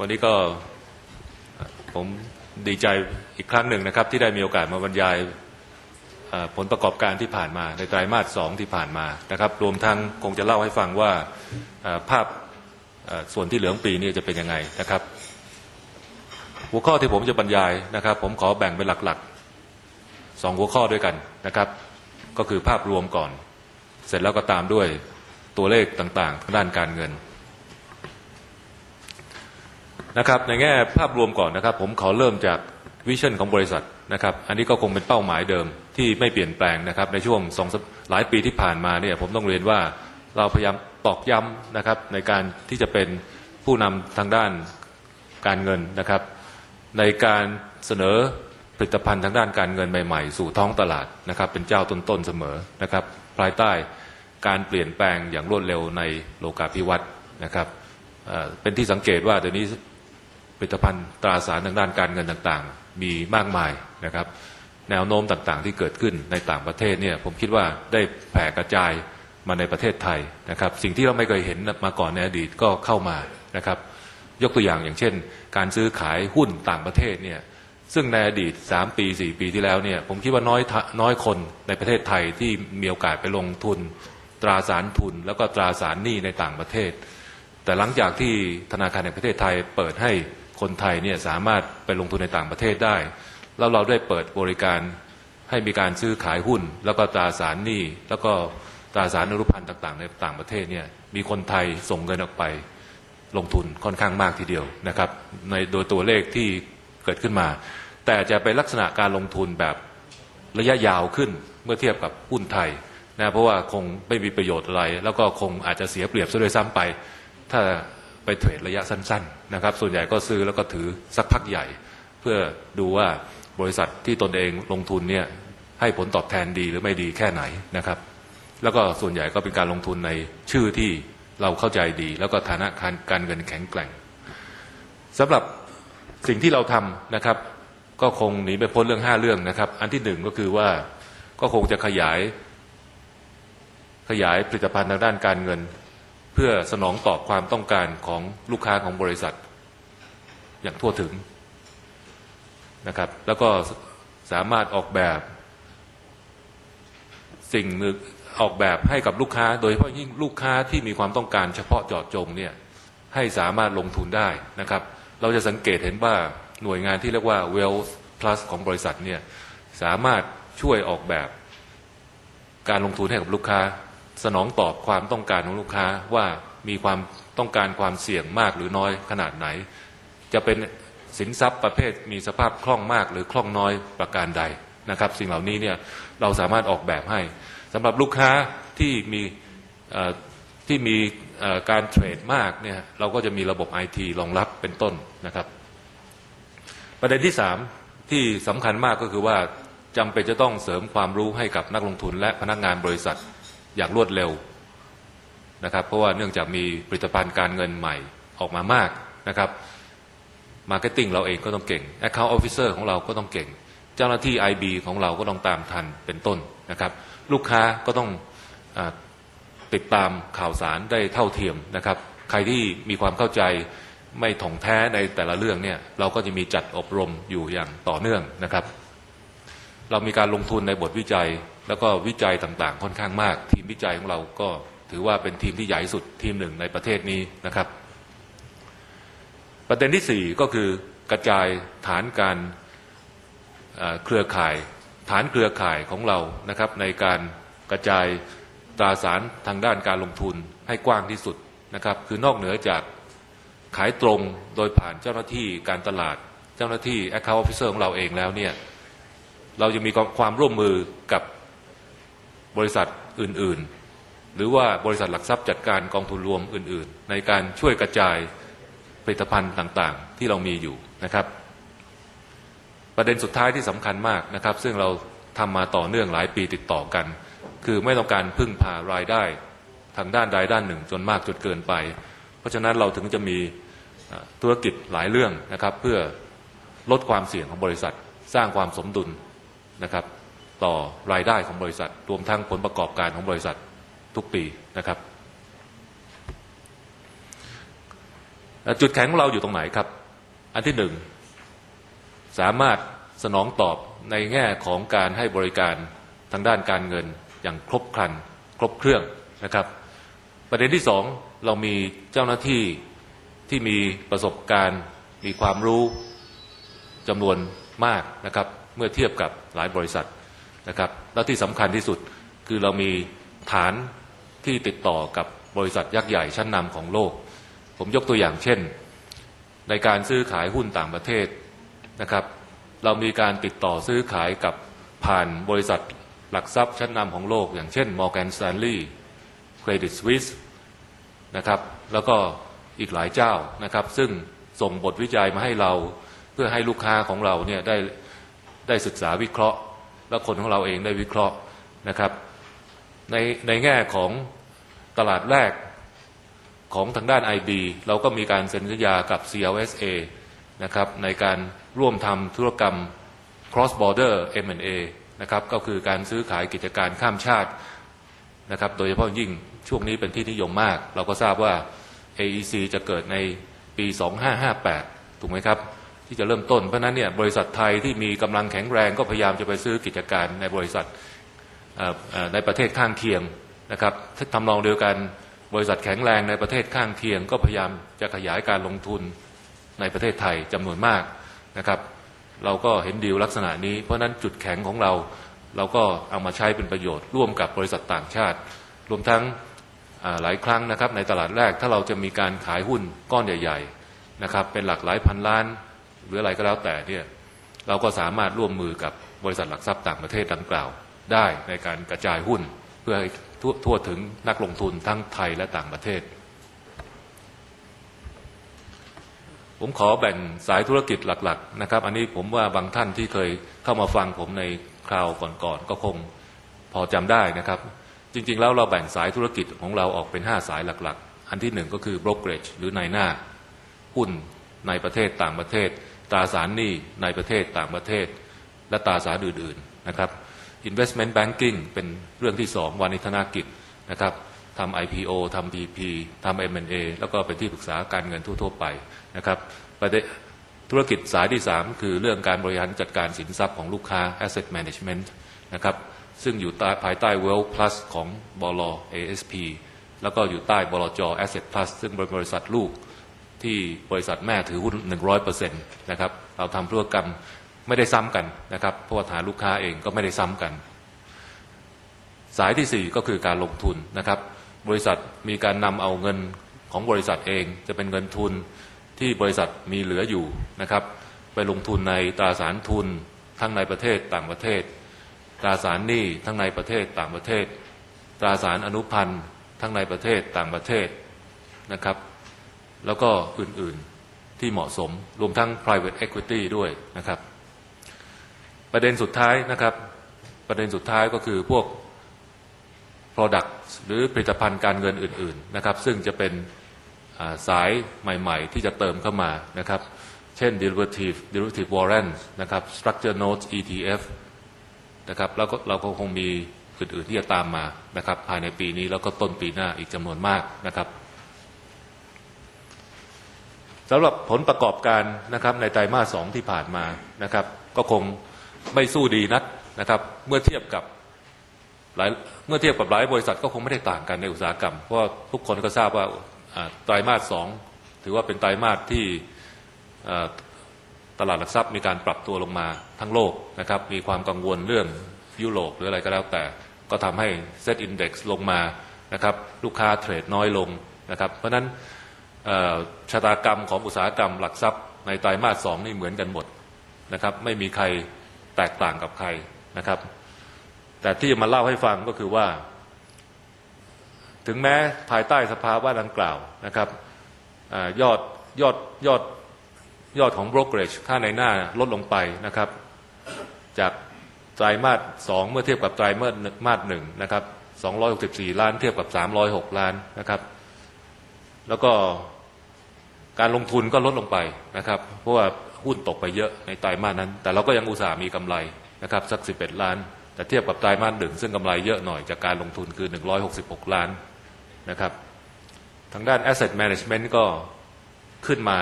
วันนี้ก็ผมดีใจอีกครั้งหนึ่งนะครับ ที่ได้มีโอกาสมาบรรยายผลประกอบการที่ผ่านมาในไตรมาสสองที่ผ่านมานะครับ รวมทั้งคงจะเล่าให้ฟังว่าภาพส่วนที่เหลืองปีนี้จะเป็นยังไงนะครับ หัวข้อที่ผมจะบรรยายนะครับ ผมขอแบ่งเป็นหลักๆสองหัวข้อด้วยกันนะครับ ก็คือภาพรวมก่อน เสร็จแล้วก็ตามด้วยตัวเลขต่างๆทางด้านการเงิน นะครับ ในแง่ภาพรวมก่อนนะครับ ผมขอเริ่มจากวิชั่นของบริษัทนะครับ อันนี้ก็คงเป็นเป้าหมายเดิมที่ไม่เปลี่ยนแปลงนะครับ ในช่วงสองหลายปีที่ผ่านมาเนี่ยผมต้องเรียนว่าเราพยายามตอกย้ำนะครับในการที่จะเป็นผู้นำทางด้านการเงินนะครับ ในการเสนอผลิตภัณฑ์ทางด้านการเงินใหม่ๆ สู่ท้องตลาดนะครับ เป็นเจ้าต้นๆเสมอนะครับภายใต้การเปลี่ยนแปลงอย่างรวดเร็วในโลกาภิวัตน์นะครับเป็นที่สังเกตว่าเดี๋ยวนี้ ผลิตภัณฑ์ตราสารทางด้านการเงินต่างๆ มีมากมายนะครับ แนวโน้มต่างๆ ที่เกิดขึ้นในต่างประเทศเนี่ยผมคิดว่าได้แผ่กระจายมาในประเทศไทยนะครับ สิ่งที่เราไม่เคยเห็นมาก่อนในอดีตก็เข้ามานะครับ ยกตัวอย่างอย่างเช่น การซื้อขายหุ้นต่างประเทศเนี่ยซึ่งในอดีต 3 ปี 4 ปีที่แล้วเนี่ยผมคิดว่าน้อยน้อยคนในประเทศไทยที่มีโอกาสไปลงทุน ตราสารทุน แล้วก็ตราสารหนี้ในต่างประเทศ แต่หลังจากที่ธนาคารแห่งประเทศไทยเปิดให้ คนไทยเนี่ยสามารถไปลงทุนในต่างประเทศได้ แล้วเราได้เปิดบริการให้มีการซื้อขายหุ้น แล้วก็ตราสารหนี้แล้วก็ตราสารอนุพันธ์ต่าง ๆ ในต่างประเทศเนี่ยมีคนไทยส่งเงินออกไปลงทุนค่อนข้างมากทีเดียวนะครับในโดยตัวเลขที่เกิดขึ้นมา แต่จะเป็นลักษณะการลงทุนแบบระยะยาวขึ้นเมื่อเทียบกับหุ้นไทยนะเพราะว่าคงไม่มีประโยชน์อะไร แล้วก็คงอาจจะเสียเปรียบซะด้วยซ้ำไป ถ้า ไปเทรดระยะสั้นๆนะครับ ส่วนใหญ่ก็ซื้อแล้วก็ถือสักพักใหญ่ เพื่อดูว่าบริษัทที่ตนเองลงทุนเนี่ยให้ผลตอบแทนดีหรือไม่ดีแค่ไหนนะครับ แล้วก็ส่วนใหญ่ก็เป็นการลงทุนในชื่อที่เราเข้าใจดี แล้วก็ฐานะการการเงินแข็งแกร่งสำหรับสิ่งที่เราทำนะครับ ก็คงหนีไปพ้นเรื่องห้าเรื่องนะครับ อันที่หนึ่งก็คือว่าก็คงจะขยายขยายผลิตภัณฑ์ทางด้านการเงิน เพื่อสนองตอบความต้องการของลูกค้าของบริษัท อย่างทั่วถึงนะครับ แล้วก็สามารถออกแบบ สิ่งหนึ่งออกแบบให้กับลูกค้า โดยเฉพาะยิ่งลูกค้าที่มีความต้องการเฉพาะเจาะจงเนี่ยให้สามารถลงทุนได้นะครับ เราจะสังเกตเห็นว่าหน่วยงานที่เรียกว่า Wealth Plus ของบริษัทเนี่ยสามารถช่วยออกแบบการลงทุนให้กับลูกค้า สนองตอบความต้องการของลูกค้าว่ามีความต้องการความเสี่ยงมากหรือน้อยขนาดไหน จะเป็นสินทรัพย์ประเภทมีสภาพคล่องมากหรือคล่องน้อยประการใดนะครับ สิ่งเหล่านี้เนี่ยเราสามารถออกแบบให้สำหรับลูกค้าที่มีที่มีการเทรดมากเนี่ยเราก็จะมีระบบไอทีรองรับเป็นต้นนะครับ ประเด็นที่สามที่สำคัญมากก็คือว่าจำเป็นจะต้องเสริมความรู้ให้กับนักลงทุนและพนักงานบริษัท อย่างรวดเร็วนะครับ เพราะว่าเนื่องจากมีผลิตภัณฑ์การเงินใหม่ออกมามากนะครับมาร์เก็ตติ้งเราเองก็ต้องเก่ง Account Officer ของเราก็ต้องเก่ง เจ้าหน้าที่ IB ของเราก็ต้องตามทันเป็นต้นนะครับ ลูกค้าก็ต้องอติดตามข่าวสารได้เท่าเทียมนะครับ ใครที่มีความเข้าใจไม่ถ่องแท้ในแต่ละเรื่องเนี่ยเราก็จะมีจัดอบรมอยู่อย่างต่อเนื่องนะครับ เรามีการลงทุนในบทวิจัย แล้วก็วิจัยต่างๆ ค่อนข้างมาก ทีมวิจัยของเราก็ถือว่าเป็นทีมที่ใหญ่สุดทีมหนึ่งในประเทศนี้นะครับ ประเด็นที่สี่ก็คือกระจายฐานการเอ่อเครือข่ายฐานเครือข่ายของเรานะครับ ในการกระจายตราสารทางด้านการลงทุนให้กว้างที่สุดนะครับ คือนอกเหนือจากขายตรงโดยผ่านเจ้าหน้าที่การตลาดเจ้าหน้าที่ Account Officer ของเราเองแล้วเนี่ยเราจะมีความร่วมมือกับ บริษัทอื่นๆ หรือว่าบริษัทหลักทรัพย์จัดการกองทุนรวมอื่น ๆ ในการช่วยกระจายผลิตภัณฑ์ต่างๆ ที่เรามีอยู่นะครับ ประเด็นสุดท้ายที่สำคัญมากนะครับ ซึ่งเราทำมาต่อเนื่องหลายปีติดต่อกัน คือไม่ต้องการพึ่งพารายได้ทางด้านใดด้านหนึ่งจนมากจนเกินไป เพราะฉะนั้นเราถึงจะมีธุรกิจหลายเรื่องนะครับ เพื่อลดความเสี่ยงของบริษัท สร้างความสมดุลนะครับ ต่อรายได้ของบริษัท รวมทั้งผลประกอบการของบริษัททุกปีนะครับ จุดแข็งของเราอยู่ตรงไหนครับ อันที่หนึ่งสามารถสนองตอบในแง่ของการให้บริการทางด้านการเงินอย่างครบครัน ครบเครื่องนะครับ ประเด็นที่สองเรามีเจ้าหน้าที่ที่มีประสบการณ์ มีความรู้จำนวนมากนะครับ เมื่อเทียบกับหลายบริษัท นะครับ แล้วที่สำคัญที่สุดคือเรามีฐานที่ติดต่อกับบริษัทยักษ์ใหญ่ชั้นนำของโลก ผมยกตัวอย่างเช่น ในการซื้อขายหุ้นต่างประเทศนะครับ เรามีการติดต่อซื้อขายกับผ่านบริษัทหลักทรัพย์ชั้นนำของโลก อย่างเช่น Morgan Stanley Credit Suisse นะครับ แล้วก็อีกหลายเจ้านะครับ ซึ่งส่งบทวิจัยมาให้เราเพื่อให้ลูกค้าของเราเนี่ยได้ได้ศึกษาวิเคราะห์ และคนของเราเองได้วิเคราะห์นะครับ ในในแง่ของตลาดแรกของทางด้าน IB เราก็มีการเซ็นสัญญากับ CLSA นะครับในการร่วมทำธุรกรรม cross border M&A นะครับก็คือการซื้อขายกิจการข้ามชาตินะครับโดยเฉพาะยิ่งช่วงนี้เป็นที่นิยมมาก เราก็ทราบว่า AEC จะเกิดในปี 2558 ถูกไหมครับ ที่จะเริ่มต้น เพราะนั้นเนี่ยบริษัทไทยที่มีกำลังแข็งแรงก็พยายามจะไปซื้อกิจการในบริษัทในประเทศข้างเคียงนะครับทำนองเดียวกันบริษัทแข็งแรงในประเทศข้างเคียง ก็พยายามจะขยายการลงทุนในประเทศไทยจำนวนมากนะครับ เราก็เห็นดีลลักษณะนี้ เพราะฉะนั้นจุดแข็งของเราเราก็เอามาใช้เป็นประโยชน์ร่วมกับบริษัทต่างชาติ รวมทั้งหลายครั้งนะครับในตลาดแรกถ้าเราจะมีการขายหุ้นก้อนใหญ่ ๆนะครับ เป็นหลักหลายพันล้าน หรืออะไรก็แล้วแต่เนี่ยเราก็สามารถร่วมมือกับบริษัทหลักทรัพย์ต่างประเทศดังกล่าว ได้ในการกระจายหุ้นเพื่อให้ทั่วทั่วถึงนักลงทุนทั้งไทยและต่างประเทศ ผมขอแบ่งสายธุรกิจหลักๆนะครับ อันนี้ผมว่าบางท่านที่เคยเข้ามาฟังผมในคราวก่อนๆก็คงพอจำได้นะครับ จริงๆแล้วเราแบ่งสายธุรกิจของเราออกเป็น 5 สายหลักๆ อันที่หนึ่งก็คือ brokerage หรือนายหน้าหุ้นในประเทศต่างประเทศ ตราสารหนี้ในประเทศต่างประเทศ และตราสารอื่นๆนะครับ investment banking เป็นเรื่องที่สองวานิธนากิจนะครับทำ IPO ทำ PP ทำ M&A แล้วก็เป็นที่ปรึกษาการเงินทั่ว ๆ ไปนะครับประเด็นธุรกิจสายที่ 3 คือเรื่องการบริหารจัดการสินทรัพย์ของลูกค้า asset management นะครับซึ่งอยู่ภายใต้ Wealth Plus ของบล ASP แล้วก็อยู่ใต้บลจ Asset Plus ซึ่งเป็นบริษัทลูก ที่บริษัทแม่ถือหุ้น100%นะครับเราทำธุรกรรมไม่ได้ซ้ำกันนะครับเพราะว่าฐานลูกค้าเองก็ไม่ได้ซ้ำกัน สายที่ 4 ก็คือการลงทุนนะครับ บริษัทมีการนำเอาเงินของบริษัทเองจะเป็นเงินทุนที่บริษัทมีเหลืออยู่นะครับ ไปลงทุนในตราสารทุนทั้งในประเทศต่างประเทศ ตราสารหนี้ทั้งในประเทศต่างประเทศ ตราสารอนุพันธ์ทั้งในประเทศต่างประเทศนะครับ แล้วก็อื่นๆที่เหมาะสม รวมทั้ง private equity ด้วยนะครับ ประเด็นสุดท้ายนะครับ ประเด็นสุดท้ายก็คือพวก product หรือผลิตภัณฑ์การเงินอื่น ๆนะครับ ซึ่งจะเป็นสายใหม่ๆ ที่จะเติมเข้ามานะครับ เช่น derivative derivative warrants นะครับ structure notes ETF นะครับแล้วก็เราก็คงมีอื่นๆที่จะตามมานะครับภายในปีนี้แล้วก็ต้นปีหน้าอีกจำนวนมากนะครับ สำหรับผลประกอบการนะครับในไตรมาสสองที่ผ่านมานะครับ ก็คงไม่สู้ดีนักนะครับ เมื่อเทียบกับหลายเมื่อเทียบกับหลายบริษัทก็คงไม่ได้ต่างกันในอุตสาหกรรม เพราะทุกคนก็ทราบว่าไตรมาสสองถือว่าเป็นไตรมาสที่ตลาดหลักทรัพย์มีการปรับตัวลงมาทั้งโลกนะครับ มีความกังวลเรื่องยุโรปหรืออะไรก็แล้วแต่ ก็ทำให้เซตอินดี x ลงมานะครับ ลูกค้าเทรดน้อยลงนะครับ เพราะฉะนั้น ชะตากรรมของอุตสาหกรรมหลักทรัพย์ในไตรมาสสองนี่เหมือนกันหมดนะครับไม่มีใครแตกต่างกับใครนะครับ แต่ที่จะมาเล่าให้ฟังก็คือว่า ถึงแม้ภายใต้สภาวะดังกล่าวนะครับอยอดยอดยอดยอดของ brokerage ค่าในหน้าลดลงไปนะครับ จากไตรมาสสองเมื่อเทียบกับไตรมาสมาสหนึ่งนะครับ264 ล้านเทียบกับ 306 ล้านนะครับ แล้วก็การลงทุนก็ลดลงไปนะครับ เพราะว่าหุ้นตกไปเยอะในไตรมาสนั้น แต่เราก็ยังอุตส่าห์มีกำไรนะครับสัก 11 ล้าน แต่เทียบกับไตรมาสหนึ่งซึ่งกำไรเยอะหน่อยจากการลงทุนคือ 166 ล้านนะครับ ทางด้าน asset management ก็ขึ้นมา